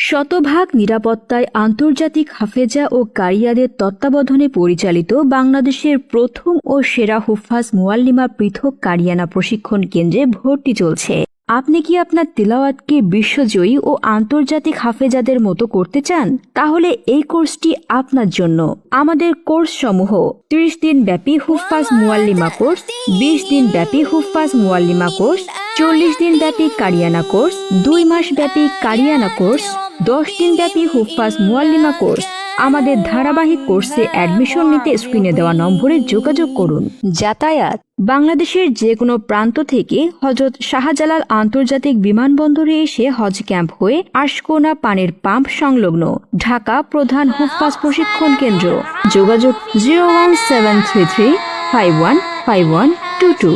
শতভাগ নিরাপত্তায় আন্তর্জাতিক হাফেজা ও কারিয়াদের তত্ত্বাবধানে পরিচালিত বাংলাদেশের প্রথম ও সেরা হুফাজ মুয়াল্লিমা পৃথক কারিয়ানা প্রশিক্ষণ কেন্দ্রে ভর্তি চলছে। আপনি কি আপনার তিলাওয়াতকে বিশ্বজয়ী ও আন্তর্জাতিক হাফেজাদের মতো করতে চান? তাহলে এই কোর্সটি আপনার জন্য। আমাদের কোর্স সমূহ ত্রিশ দিন ব্যাপী হুফাজ মুয়াল্লিমা কোর্স, বিশ দিন ব্যাপী হুফাজ মুয়াল্লিমা কোর্স, চল্লিশ দিন ব্যাপী কারিয়ানা কোর্স, দুই মাস ব্যাপী কারিয়ানা কোর্স, দশ দিন ব্যাপী হুফাজ মুয়াল্লিমা কোর্স। আমাদের ধারাবাহিক কোর্সে অ্যাডমিশন নিতে স্ক্রিনে দেওয়া নম্বরে যোগাযোগ করুন। যাতায়াত, বাংলাদেশের যে কোনো প্রান্ত থেকে হজরত শাহজালাল আন্তর্জাতিক বিমানবন্দরে এসে হজ ক্যাম্প হয়ে আশকোনা পানির পাম্প সংলগ্ন ঢাকা প্রধান হুফাজ প্রশিক্ষণ কেন্দ্র। যোগাযোগ zero one seven three three five one five one two two.